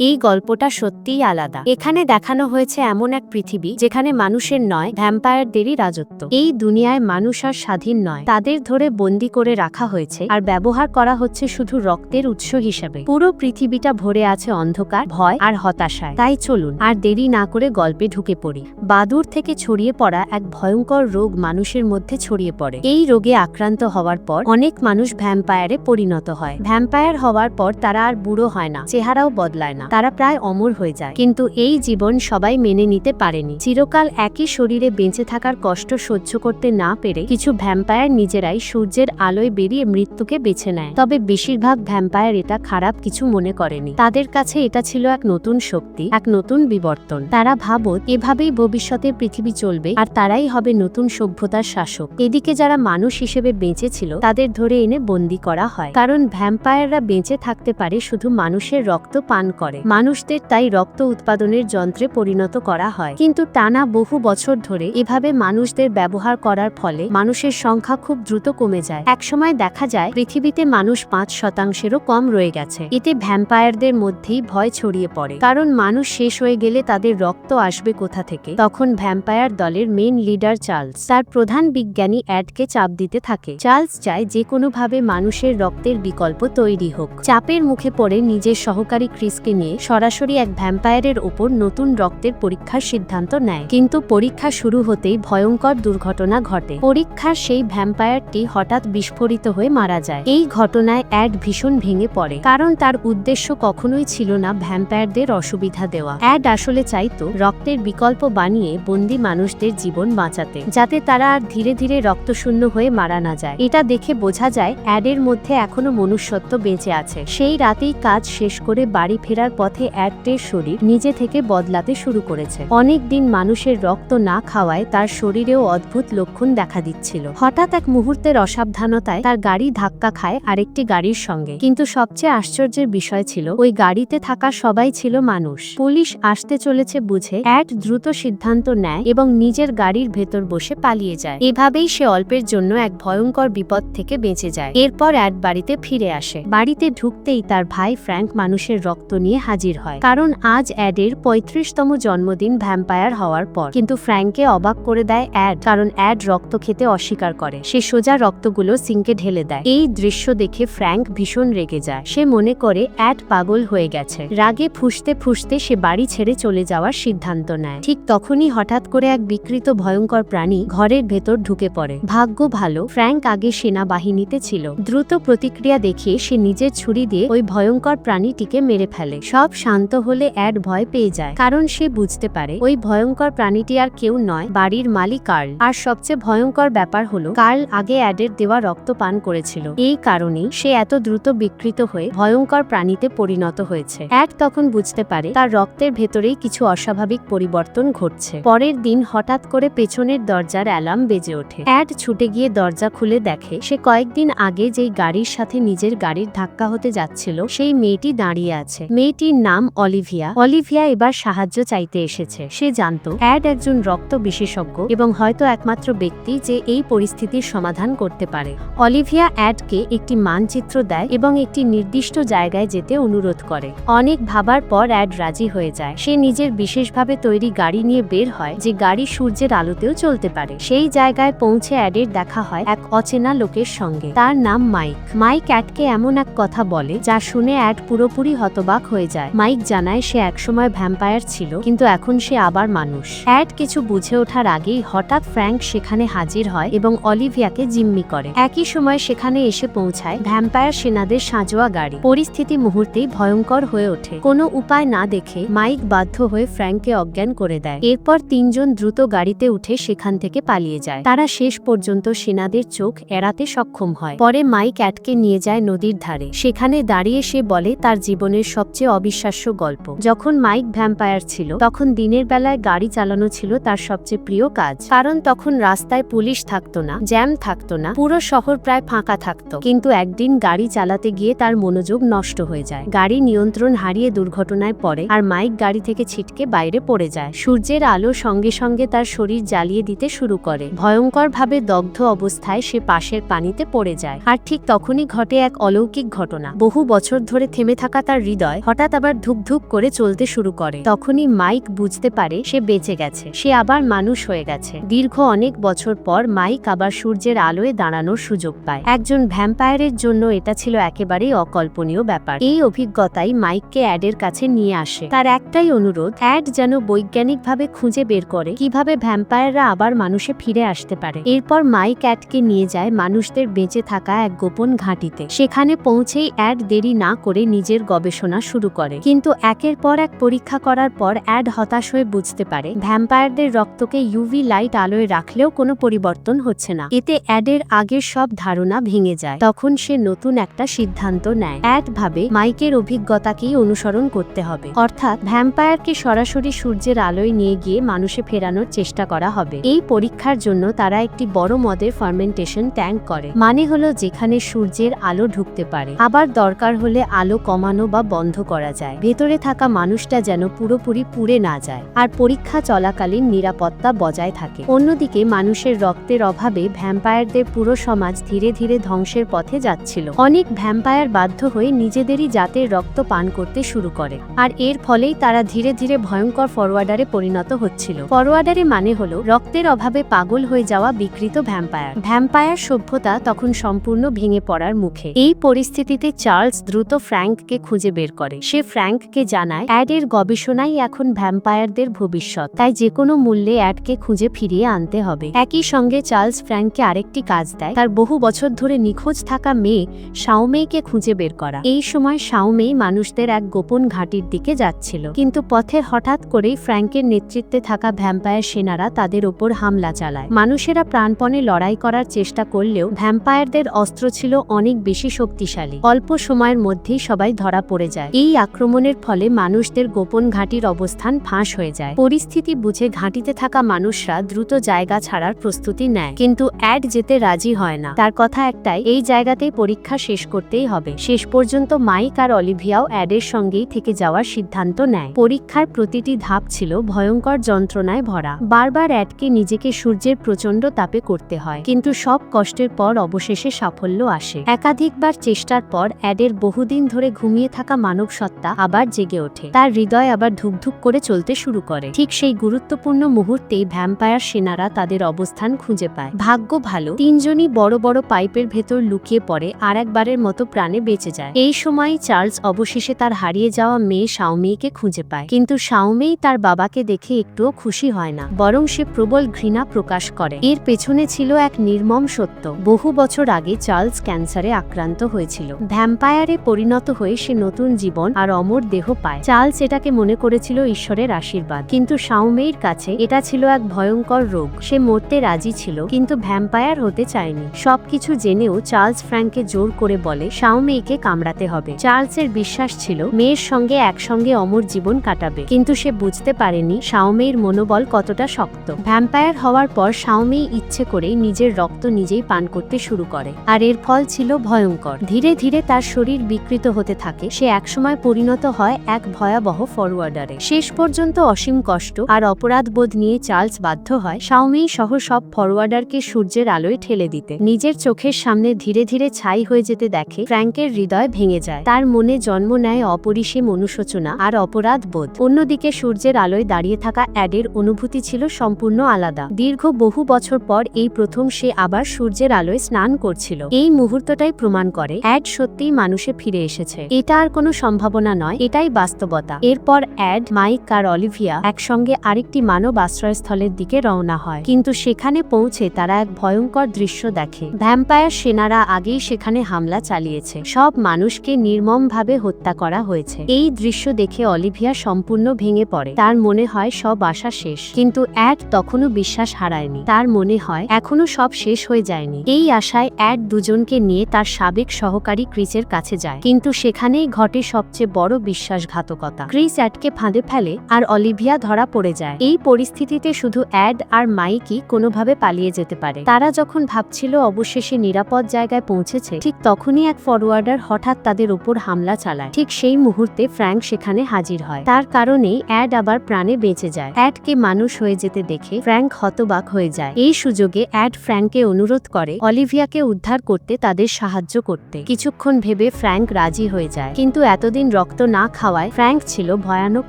এই গল্পটা সত্যিই আলাদা। এখানে দেখানো হয়েছে এমন এক পৃথিবী যেখানে মানুষের নয়, ভ্যাম্পায়ারদেরই রাজত্ব। এই দুনিয়ায় মানুষ আর স্বাধীন নয়। তাদের ধরে বন্দি করে রাখা হয়েছে আর ব্যবহার করা হচ্ছে শুধু রক্তের উৎস হিসেবে। পুরো পৃথিবীটা ভরে আছে অন্ধকার, ভয় আর হতাশায়। তাই চলুন আর দেরি না করে গল্পে ঢুকে পড়ি। বাদুর থেকে ছড়িয়ে পড়া এক ভয়ঙ্কর রোগ মানুষের মধ্যে ছড়িয়ে পড়ে। এই রোগে আক্রান্ত হওয়ার পর অনেক মানুষ ভ্যাম্পায়ারে পরিণত হয়। ভ্যাম্পায়ার হওয়ার পর তারা আর বুড়ো হয় না, চেহারাও বদলায় না। তারা প্রায় অমর হয়ে যায়। কিন্তু এই জীবন সবাই মেনে নিতে পারেনি। চিরকাল একই শরীরে বেঁচে থাকার কষ্ট সহ্য করতে না পেরে কিছু ভ্যাম্পায়ার নিজেরাই সূর্যের আলোয় বেরিয়ে মৃত্যুকে বেছে নেয়। তবে বেশিরভাগ ভ্যাম্পায়ার এটা খারাপ কিছু মনে করেনি। তাদের কাছে এটা ছিল এক নতুন শক্তি, এক নতুন বিবর্তন। তারা ভাবত, এভাবেই ভবিষ্যতের পৃথিবী চলবে আর তারাই হবে নতুন সভ্যতার শাসক। এদিকে যারা মানুষ হিসেবে বেঁচে ছিল তাদের ধরে এনে বন্দি করা হয়। কারণ ভ্যাম্পায়াররা বেঁচে থাকতে পারে শুধু মানুষের রক্ত পান করে। মানুষদের তাই রক্ত উৎপাদনের যন্ত্রে পরিণত করা হয়। কিন্তু টানা বহু বছর ধরে এভাবে মানুষদের ব্যবহার করার ফলে মানুষের সংখ্যা খুব দ্রুত কমে যায়। একসময় দেখা যায়, পৃথিবীতে মানুষ পাঁচ শতাংশেরও কম রয়ে গেছে। এতে ভ্যাম্পায়ারদের মধ্যেই ভয় ছড়িয়ে পড়ে। কারণ মানুষ শেষ হয়ে গেলে তাদের রক্ত আসবে কোথা থেকে? তখন ভ্যাম্পায়ার দলের মেন লিডার চার্লস, তার প্রধান বিজ্ঞানী অ্যাডকে চাপ দিতে থাকে। চার্লস চায় যে কোনোভাবে মানুষের রক্তের বিকল্প তৈরি হোক। চাপের মুখে পড়ে নিজের সহকারী ক্রিসকে নিয়ে সরাসরি এক ভ্যাম্পায়ারের ওপর নতুন রক্তের পরীক্ষার সিদ্ধান্ত নেয়। কিন্তু পরীক্ষা শুরু হতেই ভয়ঙ্কর দুর্ঘটনা ঘটে। পরীক্ষার সেই ভ্যাম্পায়ারটি হঠাৎ বিস্ফোরিত হয়ে মারা যায়। এই ঘটনায় অ্যাড ভীষণ ভেঙে পড়ে। কারণ তার উদ্দেশ্য কখনোই ছিল না ভ্যাম্পায়ারদের অসুবিধা দেওয়া। অ্যাড আসলে চাইতো রক্তের বিকল্প বানিয়ে বন্দি মানুষদের জীবন বাঁচাতে, যাতে তারা আর ধীরে ধীরে রক্তশূন্য হয়ে মারা না যায়। এটা দেখে বোঝা যায় অ্যাডের মধ্যে এখনও মনুষ্যত্ব বেঁচে আছে। সেই রাতেই কাজ শেষ করে বাড়ি ফেরার পথে অ্যাডের শরীর নিজে থেকে বদলাতে শুরু করেছে। অনেক দিন মানুষের রক্ত না খাওয়ায় তার শরীরেও অদ্ভুত লক্ষণ দেখা দিচ্ছিল। হঠাৎ এক মুহূর্তের অসাবধানতায় তার গাড়ি ধাক্কা খায় আরেকটি গাড়ির সঙ্গে। কিন্তু সবচেয়ে আশ্চর্যের বিষয় ছিল, ওই গাড়িতে থাকা সবাই ছিল মানুষ। পুলিশ আসতে চলেছে বুঝে অ্যাড দ্রুত সিদ্ধান্ত নেয় এবং নিজের গাড়ির ভেতর বসে পালিয়ে যায়। এভাবেই সে অল্পের জন্য এক ভয়ঙ্কর বিপদ থেকে বেঁচে যায়। এরপর অ্যাড বাড়িতে ফিরে আসে। বাড়িতে ঢুকতেই তার ভাই ফ্র্যাঙ্ক মানুষের রক্ত নিয়ে হাজির হয়। কারণ আজ অ্যাডের পঁয়ত্রিশতম জন্মদিন ভ্যাম্পায়ার হওয়ার পর। কিন্তু ফ্র্যাঙ্ককে অবাক করে দেয় অ্যাড। কারণ অ্যাড রক্ত খেতে অস্বীকার করে। সে সোজা রক্তগুলো সিঙ্কে ঢেলে দেয়। এই দৃশ্য দেখে ফ্র্যাঙ্ক ভীষণ রেগে যায়। সে মনে করে, অ্যাড পাগল হয়ে গেছে। রাগে ফুসতে ফুসতে সে বাড়ি ছেড়ে চলে যাওয়ার সিদ্ধান্ত নেয়। ঠিক তখনই হঠাৎ করে এক বিকৃত ভয়ঙ্কর প্রাণী ঘরের ভেতর ঢুকে পড়ে। ভাগ্য ভালো, ফ্র্যাঙ্ক আগে সেনাবাহিনীতে ছিল। দ্রুত প্রতিক্রিয়া দেখিয়ে সে নিজের ছুরি দিয়ে ওই ভয়ঙ্কর প্রাণীটিকে মেরে ফেলে। সব শান্ত হলে অ্যাড ভয় পেয়ে যায়। কারণ সে বুঝতে পারে, ওই ভয়ঙ্কর প্রাণীটি আর কেউ নয়, বাড়ির মালিক কার্ল। আর সবচেয়ে ভয়ঙ্কর ব্যাপার হলো, কার্ল আগে অ্যাডের দেওয়া রক্ত পান করেছিল। এই কারণেই সে এত দ্রুত বিকৃত হয়ে ভয়ঙ্কর প্রাণীতে পরিণত হয়েছে। অ্যাড তখন বুঝতে পারে, তার রক্তের ভেতরেই কিছু অস্বাভাবিক পরিবর্তন ঘটছে। পরের দিন হঠাৎ করে পেছনের দরজার অ্যালার্ম বেজে ওঠে। অ্যাড ছুটে গিয়ে দরজা খুলে দেখে, সে কয়েকদিন আগে যেই গাড়ির সাথে নিজের গাড়ির ধাক্কা হতে যাচ্ছিল, সেই মেয়েটি দাঁড়িয়ে আছে। মেয়েটির নাম অলিভিয়া। অলিভিয়া এবার সাহায্য চাইতে এসেছে। সে জানতো, অ্যাড একজন রক্ত বিশেষজ্ঞ এবং হয়তো একমাত্র ব্যক্তি যে এই পরিস্থিতির সমাধান করতে পারে। অলিভিয়া অ্যাডকে একটি মানচিত্র দেয় এবং একটি নির্দিষ্ট জায়গায় যেতে অনুরোধ করে। অনেক ভাবার পর অ্যাড রাজি হয়ে যায়। সে নিজের বিশেষভাবে তৈরি গাড়ি নিয়ে বের হয়, যে গাড়ি সূর্যের আলোতেও চলতে পারে। সেই জায়গায় পৌঁছে অ্যাডের দেখা হয় এক অচেনা লোকের সঙ্গে। তার নাম মাইক। মাইক অ্যাডকে এমন এক কথা বলে, যা শুনে অ্যাড পুরোপুরি হতবাক হয়ে যায়। মাইক জানায় সে একসময় ভ্যাম্পায়ার ছিল, কিন্তু এখন সে আবার মানুষ। অ্যাড কিছু বুঝে ওঠার আগেই হঠাৎ ফ্র্যাঙ্ক সেখানে হাজির হয় এবং অলিভিয়াকে জিম্মি করে। একই সময় সেখানে এসে পৌঁছায় ভ্যাম্পায়ার সেনাদের সাঁজোয়া গাড়ি। পরিস্থিতি মুহূর্তেই ভয়ঙ্কর হয়ে ওঠে। কোনো উপায় না দেখে মাইক বাধ্য হয়ে ফ্র্যাঙ্ককে অজ্ঞান করে দেয়। এরপর তিনজন দ্রুত গাড়িতে উঠে সেখান থেকে পালিয়ে যায়। তারা শেষ পর্যন্ত সেনাদের চোখ এড়াতে সক্ষম হয়। পরে মাইক অ্যাটকে নিয়ে যায় নদীর ধারে। সেখানে দাঁড়িয়ে সে বলে, তার জীবনের সবচেয়ে অবিশ্বাস্য গল্প। যখন মাইক ভ্যাম্পায়ার ছিল, তখন দিনের বেলায় গাড়ি চালানো ছিল তার সবচেয়ে প্রিয় কাজ। কারণ তখন রাস্তায় পুলিশ থাকতো না, জ্যাম থাকতো না, পুরো শহর প্রায় ফাঁকা থাকতো। কিন্তু একদিন গাড়ি চালাতে গিয়ে তার মনোযোগ নষ্ট হয়ে যায়। গাড়ি নিয়ন্ত্রণ হারিয়ে দুর্ঘটনায় পড়ে আর মাইক গাড়ি থেকে ছিটকে বাইরে পড়ে যায়। সূর্যের আলো সঙ্গে সঙ্গে তার শরীর জ্বালিয়ে দিতে শুরু করে। ভয়ঙ্করভাবে দগ্ধ অবস্থায় সে পাশের পানিতে পড়ে যায়। আর ঠিক তখনই ঘটে এক অলৌকিক ঘটনা। বহু বছর ধরে থেমে থাকা তার হৃদয় হঠাৎ হঠাৎ আবার ধুকধুক করে চলতে শুরু করে। তখনই মাইক বুঝতে পারে সে বেঁচে গেছে। সে আবার মানুষ হয়ে গেছে। দীর্ঘ অনেক বছর পর মাইক আবার সূর্যের আলোয় দাঁড়ানোর সুযোগ পায়। একজন ভ্যাম্পায়ারের জন্য এটা ছিল একেবারেই অকল্পনীয় ব্যাপার। এই অভিজ্ঞতাই মাইককে অ্যাডের কাছে নিয়ে আসে। তার একটাই অনুরোধ, অ্যাড যেন বৈজ্ঞানিকভাবে খুঁজে বের করে কীভাবে ভ্যাম্পায়াররা আবার মানুষে ফিরে আসতে পারে। এরপর মাইক অ্যাডকে নিয়ে যায় মানুষদের বেঁচে থাকা এক গোপন ঘাঁটিতে। সেখানে পৌঁছেই অ্যাড দেরি না করে নিজের গবেষণা শুরু করে। কিন্তু একের পর এক পরীক্ষা করার পর অ্যাড হতাশ হয়ে বুঝতে পারে, ভ্যাম্পায়ারদের রক্তকে ইউভি লাইট আলোয় রাখলেও কোনো পরিবর্তন হচ্ছে না। এতে অ্যাডের আগের সব ধারণা ভেঙে যায়। তখন সে নতুন একটা সিদ্ধান্ত নেয়। অ্যাড ভাবে মাইকের অভিজ্ঞতাকেই অনুসরণ করতে হবে। অর্থাৎ ভ্যাম্পায়ারকে সরাসরি সূর্যের আলোয় নিয়ে গিয়ে মানুষে ফেরানোর চেষ্টা করা হবে। এই পরীক্ষার জন্য তারা একটি বড় মদের ফার্মেন্টেশন ট্যাঙ্ক করে। মানে হলো যেখানে সূর্যের আলো ঢুকতে পারে। আবার দরকার হলে আলো কমানো বা বন্ধ করা। যায়। ভেতরে থাকা মানুষটা যেন পুরোপুরি পুড়ে না যায় আর পরীক্ষা চলাকালীন নিরাপত্তা বজায় থাকে। অন্যদিকে মানুষের রক্তের অভাবে ভ্যাম্পায়ারদের পুরো সমাজ ধীরে ধীরে ধ্বংসের পথে যাচ্ছিল। অনেক ভ্যাম্পায়ার বাধ্য হয়ে নিজেদেরই জাতের রক্ত পান করতে শুরু করে আর এর ফলেই তারা ধীরে ধীরে ভয়ঙ্কর ফরওয়ার্ডারে পরিণত হচ্ছিল। ফরওয়ার্ডারে মানে হলো রক্তের অভাবে পাগল হয়ে যাওয়া বিকৃত ভ্যাম্পায়ার। ভ্যাম্পায়ার সভ্যতা তখন সম্পূর্ণ ভেঙে পড়ার মুখে। এই পরিস্থিতিতে চার্লস দ্রুত ফ্র্যাঙ্ককে খুঁজে বের করে। সে ফ্র্যাঙ্ককে জানায়, অ্যাডের গবেষণাই এখন ভ্যাম্পায়ারদের ভবিষ্যৎ, তাই যে কোনো মূল্যে অ্যাডকে খুঁজে ফিরিয়ে আনতে হবে। একই সঙ্গে চার্লস ফ্র্যাঙ্ককে আরেকটি কাজ দেয়, তার বহু বছর ধরে নিখোঁজ থাকা মেয়ে শাওমেইকে খুঁজে বের করা। এই সময় শাওমেই মানুষদের এক গোপন ঘাঁটির দিকে যাচ্ছিল, কিন্তু পথে হঠাৎ করেই ফ্র্যাঙ্কের নেতৃত্বে থাকা ভ্যাম্পায়ার সেনারা তাদের ওপর হামলা চালায়। মানুষেরা প্রাণপণে লড়াই করার চেষ্টা করলেও ভ্যাম্পায়ারদের অস্ত্র ছিল অনেক বেশি শক্তিশালী। অল্প সময়ের মধ্যেই সবাই ধরা পড়ে যায়। এই আক্রমণের ফলে মানুষদের গোপন ঘাঁটির অবস্থান ফাঁস হয়ে যায়। পরিস্থিতি বুঝে ঘাঁটিতে থাকা মানুষরা দ্রুত জায়গা ছাড়ার প্রস্তুতি নেয়। কিন্তু অ্যাড যেতে রাজি হয় না। তার কথা একটাই, এই জায়গাতেই পরীক্ষা শেষ করতেই হবে। শেষ পর্যন্ত মাইক আর অলিভিয়াও অ্যাডের সঙ্গেই থেকে যাওয়ার সিদ্ধান্ত নেয়। পরীক্ষার প্রতিটি ধাপ ছিল ভয়ঙ্কর যন্ত্রণায় ভরা। বারবার অ্যাডকে নিজেকে সূর্যের প্রচণ্ড তাপে করতে হয়। কিন্তু সব কষ্টের পর অবশেষে সাফল্য আসে। একাধিকবার চেষ্টার পর অ্যাডের বহুদিন ধরে ঘুমিয়ে থাকা মানব সত্তা আবার জেগে ওঠে। তার হৃদয় আবার ধুকধুক করে চলতে শুরু করে। ঠিক সেই গুরুত্বপূর্ণ মুহূর্তেই ভ্যাম্পায়ার সেনারা তাদের অবস্থান খুঁজে পায়। ভাগ্য ভালো, তিনজনই বড় বড় পাইপের ভেতর লুকিয়ে পড়ে আর একবারের মতো প্রাণে বেঁচে যায়। এই সময় চার্লস অবশেষে তার হারিয়ে যাওয়া মেয়ে শাওমেইকে খুঁজে পায়। কিন্তু শাওমেই তার বাবাকে দেখে একটুও খুশি হয় না, বরং সে প্রবল ঘৃণা প্রকাশ করে। এর পেছনে ছিল এক নির্মম সত্য। বহু বছর আগে চার্লস ক্যান্সারে আক্রান্ত হয়েছিল। ভ্যাম্পায়ারে পরিণত হয়ে সে নতুন জীবন আর অমর দেহ পায়। চার্লস এটাকে মনে করেছিল ঈশ্বরের আশীর্বাদ। কিন্তু শাওমেইর কাছে এটা ছিল এক ভয়ঙ্কর রোগ। সে মরতে রাজি ছিল, কিন্তু ভ্যাম্পায়ার হতে চায়নি। সবকিছু জেনেও চার্লস ফ্র্যাঙ্ককে জোর করে বলে, শাওমেইকে কামড়াতে হবে। চার্লসের বিশ্বাস ছিল, মেয়ের সঙ্গে একসঙ্গে অমর জীবন কাটাবে। কিন্তু সে বুঝতে পারেনি শাওমেইর মনোবল কতটা শক্ত। ভ্যাম্পায়ার হওয়ার পর শাওমেই ইচ্ছে করেই নিজের রক্ত নিজেই পান করতে শুরু করে। আর এর ফল ছিল ভয়ঙ্কর। ধীরে ধীরে তার শরীর বিকৃত হতে থাকে। সে একসময় পরিণত হয় এক ভয়াবহ ফরওয়ার্ডারে শেষ পর্যন্ত অসীম কষ্ট আর অপরাধ বোধ নিয়ে চার্লস বাধ্য হয় শাওমেই সহ সব ফরওয়ার্ডারকে সূর্যের আলোয় ঠেলে দিতে। নিজের চোখের সামনে ধীরে ধীরে ছাই হয়ে যেতে দেখে ফ্র্যাঙ্কের হৃদয় ভেঙে যায়। তার মনে জন্ম নেয় অপরিসীম অনুশোচনা আর অপরাধ বোধ অন্যদিকে সূর্যের আলোয় দাঁড়িয়ে থাকা অ্যাডের অনুভূতি ছিল সম্পূর্ণ আলাদা। দীর্ঘ বহু বছর পর এই প্রথম সে আবার সূর্যের আলোয় স্নান করছিল। এই মুহূর্তটাই প্রমাণ করে অ্যাড সত্যিই মানুষে ফিরে এসেছে। এটা আর কোনো সম্ভাবনা নয়, এটাই বাস্তবতা। এরপর অ্যাড, মাইক আর অলিভিয়া একসঙ্গে আরেকটি মানব আশ্রয়স্থলের দিকে রওনা হয়। কিন্তু সেখানে পৌঁছে তারা এক ভয়ঙ্কর দৃশ্য দেখে। ভ্যাম্পায়ার সেনারা আগেই সেখানে হামলা চালিয়েছে। সব মানুষকে নির্মমভাবে হত্যা করা হয়েছে। এই দৃশ্য দেখে অলিভিয়া সম্পূর্ণ ভেঙে পড়ে। তার মনে হয় সব আশা শেষ। কিন্তু অ্যাড তখনও বিশ্বাস হারায়নি। তার মনে হয় এখনও সব শেষ হয়ে যায়নি। এই আশায় অ্যাড দুজনকে নিয়ে তার সাবেক সহকারী ক্রিসের কাছে যায়। কিন্তু সেখানেই ঘটে সবচেয়ে বড় বিশ্বাসঘাতকতা। ক্রিস অ্যাডকে ফাঁদে ফেলে আর অলিভিয়া ধরা পড়ে যায়। এই পরিস্থিতিতে শুধু অ্যাড আর মাইকই কোনোভাবে পালিয়ে যেতে পারে। তারা যখন ভাবছিল অবশেষে নিরাপদ জায়গায় পৌঁছেছে, ঠিক তখনই এক ফরওয়ার্ডার হঠাৎ তাদের উপর হামলা চালায়। ঠিক সেই মুহূর্তে ফ্র্যাঙ্ক সেখানে হাজির হয়। তার কারণেই অ্যাড আবার প্রাণে বেঁচে যায়। অ্যাডকে মানুষ হয়ে যেতে দেখে ফ্র্যাঙ্ক হতবাক হয়ে যায়। এই সুযোগে অ্যাড ফ্র্যাঙ্ককে অনুরোধ করে অলিভিয়াকে উদ্ধার করতে তাদের সাহায্য করতে। কিছুক্ষণ ভেবে ফ্র্যাঙ্ক রাজি হয়ে যায়। কিন্তু এতদিন রক্ত না খাওয়ায় ফ্র্যাঙ্ক ছিল ভয়ানক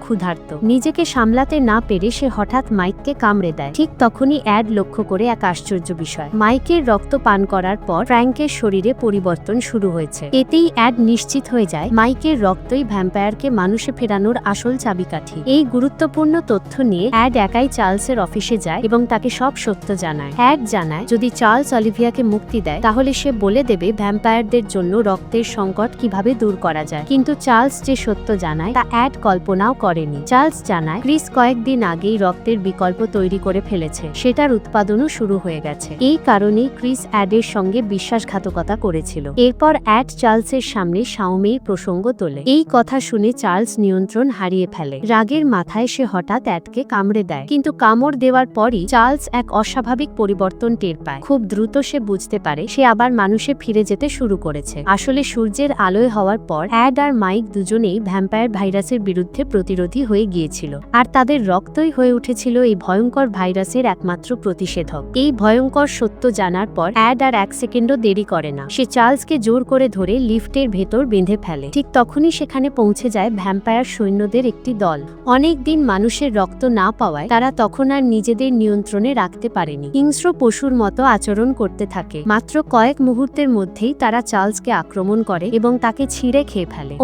ক্ষুধার্ত। নিজেকে সামলাতে না পেরে সে হঠাৎ মাইককে কামড়ে দেয়। ঠিক তখনই অ্যাড লক্ষ্য করে এক আশ্চর্য বিষয়। মাইকের রক্ত পান করার পর ফ্র্যাঙ্কের শরীরে পরিবর্তন শুরু হয়েছে। এতেই অ্যাড নিশ্চিত হয়ে যায়, মাইকের রক্তই ভ্যাম্পায়ারকে মানুষে ফেরানোর আসল চাবিকাঠি। এই গুরুত্বপূর্ণ তথ্য নিয়ে অ্যাড একাই চার্লসের অফিসে যায় এবং তাকে সব সত্য জানায়। অ্যাড জানায়, যদি চার্লস অলিভিয়াকে মুক্তি দেয়, তাহলে সে বলে দেবে ভ্যাম্পায়ারদের জন্য রক্তের সংকট কীভাবে দূর করা যায়। কিন্তু চার্লস যে সত্য জানায়, তা অ্যাড কল্পনাও করেনি। চার্লস জানায়, ক্রিস কয়েকদিন আগেই রক্তের বিকল্প তৈরি করে ফেলেছে। সেটার উৎপাদনও শুরু হয়ে গেছে। এই কারণেই ক্রিস অ্যাডের সঙ্গে বিশ্বাসঘাতকতা করেছিল। এরপর অ্যাড চার্লসের সামনে সাউমের প্রসঙ্গ তোলে। এই কথা শুনে চার্লস নিয়ন্ত্রণ হারিয়ে ফেলে। রাগের মাথায় সে হঠাৎ অ্যাডকে কামড়ে দেয়। কিন্তু কামড় দেওয়ার পরই চার্লস এক অস্বাভাবিক পরিবর্তন টের পায়। খুব দ্রুত সে বুঝতে পারে, সে আবার মানুষে ফিরে যেতে শুরু করেছে। আসলে সূর্যের আলোয় হওয়ার পর অ্যাড আর মাইক দুজনেই ভ্যাম্পায়ার ভাইরাসের বিরুদ্ধে প্রতিরোধী হয়ে গিয়েছিল। আর তাদের রক্তই হয়ে উঠেছিল এই ভয়ঙ্কর ভাইরাসের একমাত্র প্রতিষেধক। এই ভয়ঙ্কর সত্য জানার পর অ্যাড আর এক সেকেন্ডও দেরি করে না। সে চার্লসকে জোর করে ধরে লিফটের ভেতর বেঁধে ফেলে। ঠিক তখনই সেখানে পৌঁছে যায় ভ্যাম্পায়ার সৈন্যদের একটি দল। অনেক দিন মানুষের রক্ত না পাওয়ায় তারা তখন আর নিজেদের নিয়ন্ত্রণে রাখতে পারেনি। হিংস্র পশুর মতো আচরণ করতে থাকে। মাত্র কয়েক মুহূর্তের মধ্যেই তারা চার্লসকে আক্রমণ করে এবং তাকে ছিঁড়ে খেয়ে ফেলে।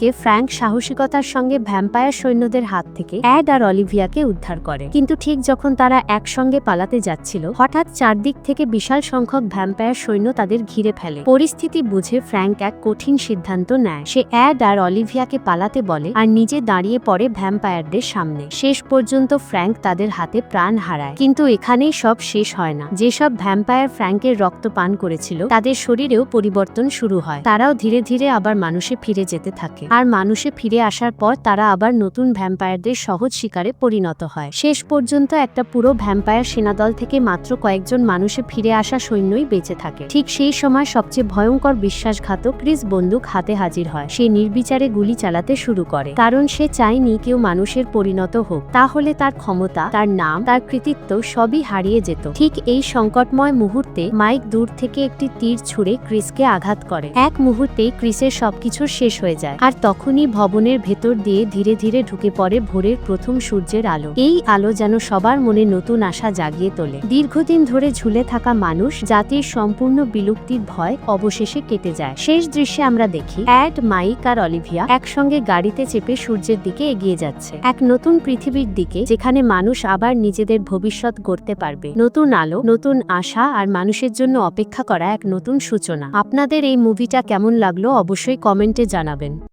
অন্যদিকে ফ্র্যাঙ্ক সাহসিকতার সঙ্গে ভ্যাম্পায়ার সৈন্যদের হাত থেকে অ্যাড আর অলিভিয়াকে উদ্ধার করে। কিন্তু ঠিক যখন তারা একসঙ্গে পালাতে যাচ্ছিল, হঠাৎ চারদিক থেকে বিশাল সংখ্যক ভ্যাম্পায়ার সৈন্য তাদের ঘিরে ফেলে। পরিস্থিতি বুঝে ফ্র্যাঙ্ক এক কঠিন সিদ্ধান্ত নেয়। সে অ্যাড আর অলিভিয়াকে পালাতে বলে আর নিজে দাঁড়িয়ে পড়ে ভ্যাম্পায়ারদের সামনে। শেষ পর্যন্ত ফ্র্যাঙ্ক তাদের হাতে প্রাণ হারায়। কিন্তু এখানেই সব শেষ হয় না। যেসব ভ্যাম্পায়ার ফ্র্যাঙ্কের রক্ত পান করেছিল, তাদের শরীরেও পরিবর্তন শুরু হয়। তারাও ধীরে ধীরে আবার মানুষে ফিরে যেতে থাকে। আর মানুষে ফিরে আসার পর তারা আবার নতুন ভ্যাম্পায়ারদের সহজ শিকারে পরিণত হয়। শেষ পর্যন্ত একটা পুরো ভ্যাম্পায়ার সেনাদল থেকে মাত্র কয়েকজন মানুষে ফিরে আসা সৈন্যই বেঁচে থাকে। ঠিক সেই সময় সবচেয়ে ভয়ঙ্কর বিশ্বাসঘাতক ক্রিস বন্দুক হাতে হাজির হয়। সে নির্বিচারে গুলি চালাতে শুরু করে। কারণ সে চায়নি কেউ মানুষের পরিণত হোক। তাহলে তার ক্ষমতা, তার নাম, তার কৃতিত্ব সবই হারিয়ে যেত। ঠিক এই সংকটময় মুহূর্তে মাইক দূর থেকে একটি তীর ছুঁড়ে ক্রিসকে আঘাত করে। এক মুহূর্তেই ক্রিসের সবকিছু শেষ হয়ে যায়। আর তখনই ভবনের ভেতর দিয়ে ধীরে ধীরে ঢুকে পড়ে ভোরের প্রথম সূর্যের আলো। এই আলো যেন সবার মনে নতুন আশা জাগিয়ে তোলে। দীর্ঘদিন ধরে ঝুলে থাকা মানুষ জাতির সম্পূর্ণ বিলুপ্তির ভয় অবশেষে কেটে যায়। শেষ দৃশ্যে আমরা দেখি, অ্যাড, মাইক আর অলিভিয়া একসঙ্গে গাড়িতে চেপে সূর্যের দিকে এগিয়ে যাচ্ছে। এক নতুন পৃথিবীর দিকে, যেখানে মানুষ আবার নিজেদের ভবিষ্যৎ গড়তে পারবে। নতুন আলো, নতুন আশা আর মানুষের জন্য অপেক্ষা করা এক নতুন সূচনা। আপনাদের এই মুভিটা কেমন লাগল অবশ্যই কমেন্টে জানাবেন।